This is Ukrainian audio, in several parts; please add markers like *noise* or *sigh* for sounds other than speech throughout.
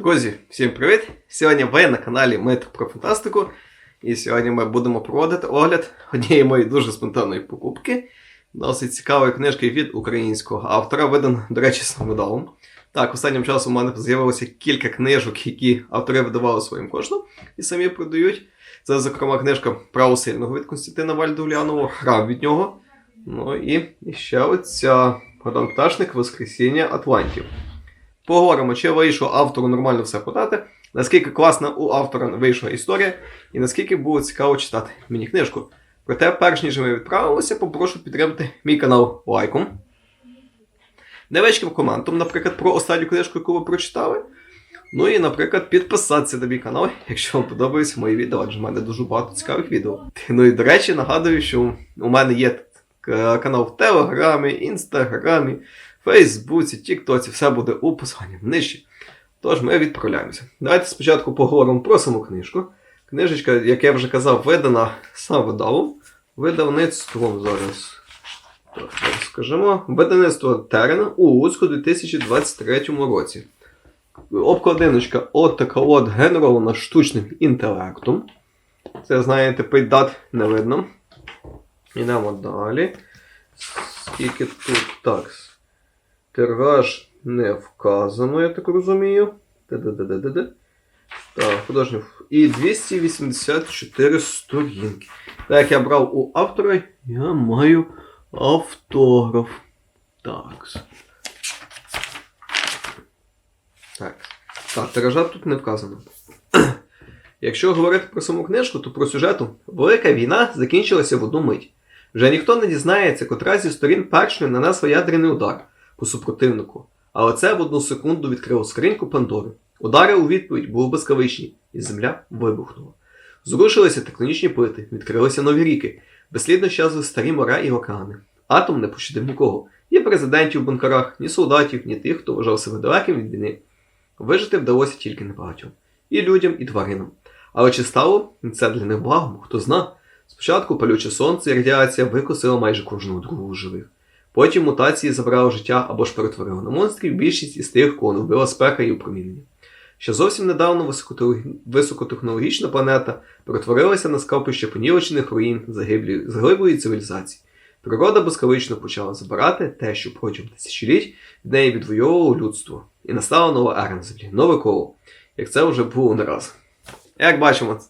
Друзі, всім привіт! Сьогодні ви на каналі Митр про фантастику. І сьогодні ми будемо проводити огляд однієї моєї дуже спонтанної покупки. Досить цікавої книжки від українського автора, видан, до речі, самодавом. Так, останнім часом у мене з'явилося кілька книжок, які автори видавали своїм коштом і самі продають. Це, зокрема, книжка Право сильного від Константина Вальдовлянова, Храм від нього. Ну і ще оця Богдан Пташник Воскресіння Атлантів. Поговоримо, чи вийшло автору нормально все подати, наскільки класна у автора вийшла історія, і наскільки було цікаво читати мені книжку. Проте, перш ніж ми відправимося, попрошу підтримати мій канал лайком. Невеличким коментом, наприклад, про останню книжку, яку ви прочитали. Ну і, наприклад, підписатися на мій канал, якщо вам подобаються мої відео, адже в мене дуже багато цікавих відео. Ну і до речі, нагадую, що у мене є канал в Телеграмі, Інстаграмі, Фейсбуці, Тіктоці, все буде у посиланні нижче. Тож ми відправляємося. Давайте спочатку поговоримо про саму книжку. Книжечка, як я вже казав, видана сам видавом. Видавництвом зараз. Так, зараз скажемо. Видавництво Терена у Луцьку у 2023 році. Обкладиночка от така от генерована штучним інтелектом. Це, знаєте, пейдат не видно. Йдемо далі. Скільки тут так. Тираж не вказано, я так розумію. Так, художній. І 284 сторінки. Так як я брав у автора, я маю автограф. Так. Так. Так, тиража тут не вказано. *clears throat* Якщо говорити про саму книжку, то про сюжету Велика війна закінчилася в одну мить. Вже ніхто не дізнається, котра зі сторін першою нанесла ядерний удар по супротивнику. Але це в одну секунду відкрило скриньку Пандори. Удари у відповідь були блискавичні, і земля вибухнула. Зрушилися тектонічні плити, відкрилися нові ріки, безслідно щезли старі моря і океани. Атом не пощадив нікого. Ні президентів в бункерах, ні солдатів, ні тих, хто вважав себе далеким від війни. Вижити вдалося тільки небагатьом. І людям, і тваринам. Але чи стало це для них благом, хто зна? Спочатку палюче сонце і радіація викосила майже кожного другого живих. Потім мутації забрали життя або ж перетворили на монстрів більшість із тих, кого не вбила спека і упромінення. Ще зовсім недавно високотехнологічна планета перетворилася на скапище понівечених руїн загиблої цивілізації. Природа безкалично почала забирати те, що протягом тисячоліть від неї відвоювало людство. І настала нова ера на землі, нове коло, як це вже було не раз. Як бачимо,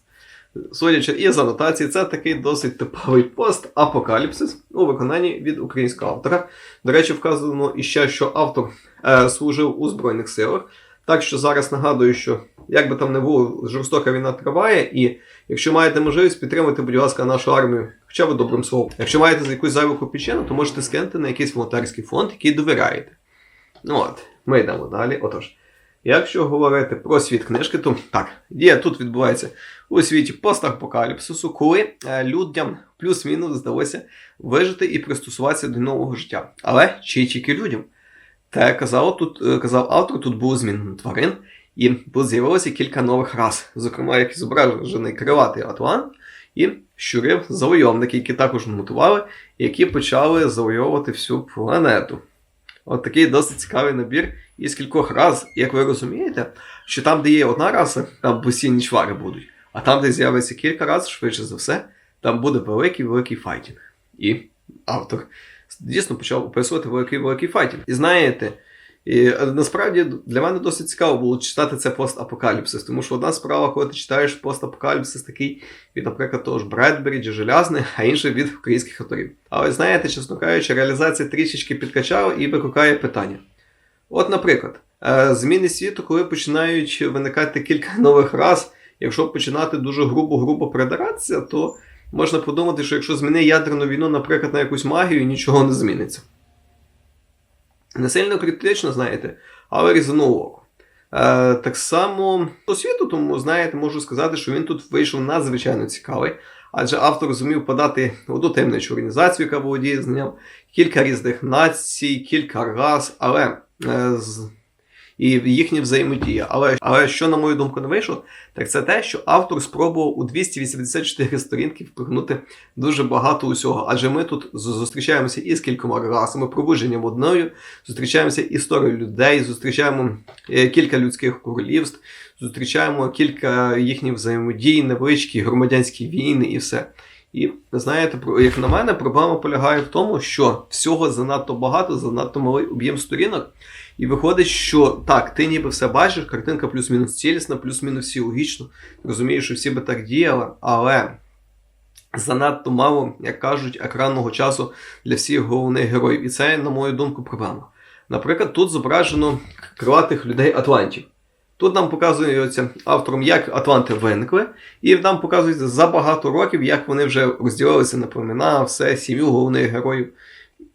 судячи із анотації, це такий досить типовий пост апокаліпсис у виконанні від українського автора. До речі, вказано іще, що автор е, служив у Збройних силах. Так що зараз нагадую, що як би там не було, жорстока війна триває, і якщо маєте можливість, підтримати, будь ласка, нашу армію, хоча б добрим словом. Якщо маєте за якусь зайву копійчину, то можете скинути на якийсь волонтерський фонд, який довіряєте. Ну от, ми йдемо далі. Отож, якщо говорити про світ книжки, то так, дія тут відбувається у світі постапокаліпсису, коли е, людям плюс-мінус здалося вижити і пристосуватися до нового життя. Але чи тільки людям? Та казав тут, е, казав автор, тут було змінено тварин, і з'явилося кілька нових рас, зокрема, як зображений крилатий атлант і щурів завойовники, які також мутували, які почали завойовувати всю планету. От такий досить цікавий набір із кількох раз, як ви розумієте, що там, де є одна раса, там постійні чвари будуть, а там, де з'явиться кілька раз, швидше за все, там буде великий великий файтінг. І автор дійсно почав описувати великий великий файтінг. І знаєте, і е, насправді для мене досить цікаво було читати це постапокаліпсис, тому що одна справа, коли ти читаєш постапокаліпсис такий від, наприклад, того ж Бредбері чи Желязний, а інший від українських авторів. Але знаєте, чесно кажучи, реалізація трішечки підкачала і викликає питання. От, наприклад, е, зміни світу, коли починають виникати кілька *laughs* нових рас, якщо починати дуже грубо-грубо придиратися, то можна подумати, що якщо зміни ядерну війну, наприклад, на якусь магію, нічого не зміниться. Не сильно критично, знаєте, але різануло. Е, так само по світу, тому знаєте, можу сказати, що він тут вийшов надзвичайно цікавий, адже автор зумів подати одну темничу організацію, яка володіє знанням, кілька різних націй, кілька рас, але е, з... і їхня взаємодія. Але, але що, на мою думку, не вийшло, так це те, що автор спробував у 284 сторінки впихнути дуже багато усього. Адже ми тут зустрічаємося із кількома расами, пробудженням одною, зустрічаємося історією людей, зустрічаємо е, кілька людських королівств, зустрічаємо кілька їхніх взаємодій, невеличкі громадянські війни і все. І знаєте, як на мене, проблема полягає в тому, що всього занадто багато, занадто малий об'єм сторінок. І виходить, що так, ти ніби все бачиш, картинка плюс-мінус цілісна, плюс-мінус всі логічно. Розумієш, що всі би так діяли, але занадто мало, як кажуть, екранного часу для всіх головних героїв. І це, на мою думку, проблема. Наприклад, тут зображено крилатих людей Атлантів. Тут нам показується автором, як Атланти виникли, і нам показується за багато років, як вони вже розділилися на племена, все, сім'ю головних героїв.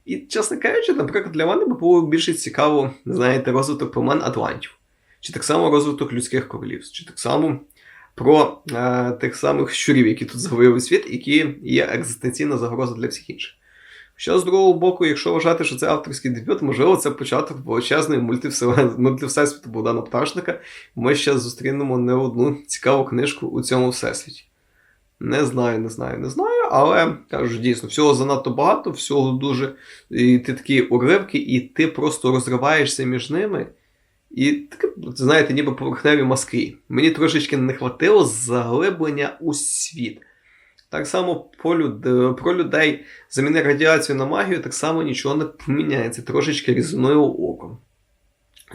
І, чесно кажучи, наприклад, для мене би було більше цікаво, знаєте, розвиток племен Атлантів, чи так само розвиток людських королівств, чи так само про е, тих самих щурів, які тут завоювали світ, які є екзистенційна загроза для всіх інших. Що з другого боку, якщо вважати, що це авторський дебют, можливо, це початок величезної мультивсесвіту Богдана Пташника. Ми ще зустрінемо не одну цікаву книжку у цьому всесвіті. Не знаю, не знаю, не знаю, але кажу, дійсно, всього занадто багато, всього дуже. І ти такі уривки, і ти просто розриваєшся між ними. І таке, знаєте, ніби поверхневі мазки. Мені трошечки не хватило заглиблення у світ. Так само по люд... про людей заміни радіацію на магію, так само нічого не поміняється, трошечки різною оком.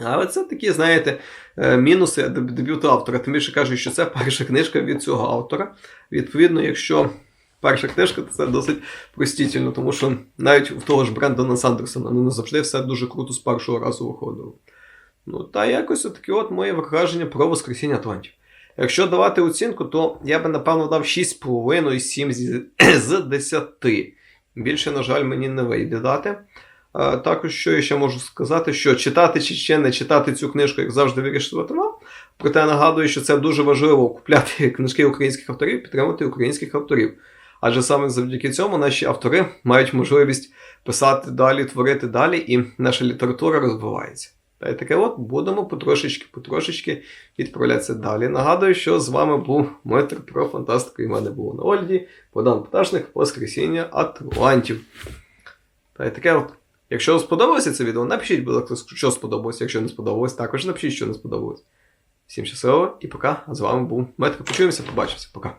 Але це такі, знаєте, е, мінуси деб- дебюту автора. Тим більше кажуть, що це перша книжка від цього автора. Відповідно, якщо перша книжка, це досить простітельно, тому що навіть в того ж Брендона Сандерсона не завжди все дуже круто з першого разу виходило. Ну, та якось отаке от моє враження про Воскресіння Атлантів. Якщо давати оцінку, то я би напевно дав 6,5 і 7 з, *clears throat* з 10. Більше, на жаль, мені не вийде дати. Також, що я ще можу сказати, що читати чи ще не читати цю книжку, як завжди, вирішувати вам. Проте нагадую, що це дуже важливо купляти *laughs* книжки українських авторів, підтримати українських авторів. Адже саме завдяки цьому наші автори мають можливість писати далі, творити далі, і наша література розвивається. Та й таке от будемо потрошечки, потрошечки відправлятися далі. Нагадую, що з вами був метр про фантастику, і мене було на Ольді, Богдан Пташник, Воскресіння Атлантів. Та й таке от. Якщо сподобалося це відео, напишіть, будь ласка, що сподобалося. Якщо не сподобалось, також напишіть, що не сподобалось. Всім щасливо і пока. А з вами був Метр. Почуємося, побачимося. Пока.